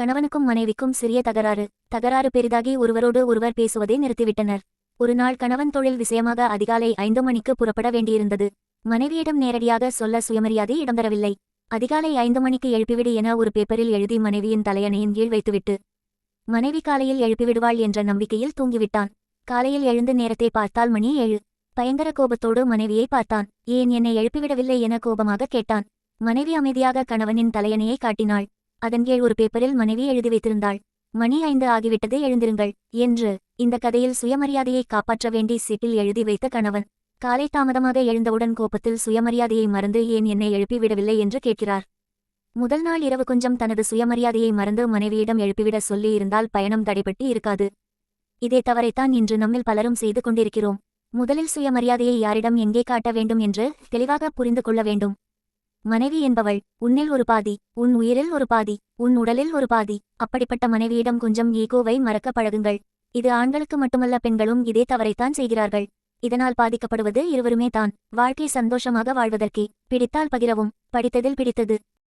கணவனுக்கும் மனைவிக்கும் சிறிய தகராறு. தகராறு பெரிதாகி ஒருவரோடு ஒருவர் பேசுவதை நிறுத்திவிட்டனர். ஒருநாள் கணவன் தொழில் விஷயமாக அதிகாலை ஐந்து மணிக்கு புறப்பட வேண்டியிருந்தது. மனைவியிடம் நேரடியாக சொல்ல சுயமரியாதை இடம்பெறவில்லை. அதிகாலை ஐந்து மணிக்கு எழுப்பிவிடு என ஒரு பேப்பரில் எழுதி மனைவியின் தலையணையின் கீழ் வைத்துவிட்டு மனைவி காலையில் எழுப்பிவிடுவாள் என்ற நம்பிக்கையில் தூங்கிவிட்டான். காலையில் எழுந்து நேரத்தை பார்த்தால் மணி ஏழு. பயங்கர கோபத்தோடு மனைவியை பார்த்தான். ஏன் என்னை எழுப்பிவிடவில்லை என கோபமாக கேட்டான். மனைவி அமைதியாக கணவனின் தலையணையை காட்டினாள். அதன் கீழ் ஒரு பேப்பரில் மனைவி எழுதி வைத்திருந்தாள். மணி ஐந்து ஆகிவிட்டது எழுந்திருங்கள் என்று இந்த கதையில் சுயமரியாதையை காப்பாற்ற வேண்டி சீட்டில் எழுதி வைத்த கணவன். காலை தாமதமாக எழுந்தவுடன் கோபத்தில் சுயமரியாதையை மறந்து ஏன் என்னை எழுப்பிவிடவில்லை என்று கேட்கிறார். முதல் நாள் இரவு கொஞ்சம் தனது சுயமரியாதையை மறந்து மனைவியிடம் எழுப்பிவிட சொல்லி இருந்தால் பயணம் தடைபட்டு இருக்காது. இதே தவறைத்தான் இன்று நம்மில் பலரும் செய்து கொண்டிருக்கிறோம். முதலில் சுயமரியாதையை யாரிடம் எங்கே காட்ட வேண்டும் என்று தெளிவாக புரிந்து கொள்ள வேண்டும். மனைவி என்பவள் உன்னில் ஒரு பாதி உன் உயிரில் ஒரு பாதி உன் உடலில் ஒரு பாதி. அப்படிப்பட்ட மனைவியிடம் கொஞ்சம் ஈகோவை மறக்க பழகுங்கள். இது ஆண்களுக்கு மட்டுமல்ல பெண்களும் இதே தவறைத்தான் செய்கிறார்கள். இதனால் பாதிக்கப்படுவது இருவருமே தான். வாழ்க்கை சந்தோஷமாக வாழ்வதற்கே. பிடித்தால் பகிரவும். படித்ததில் பிடித்தது.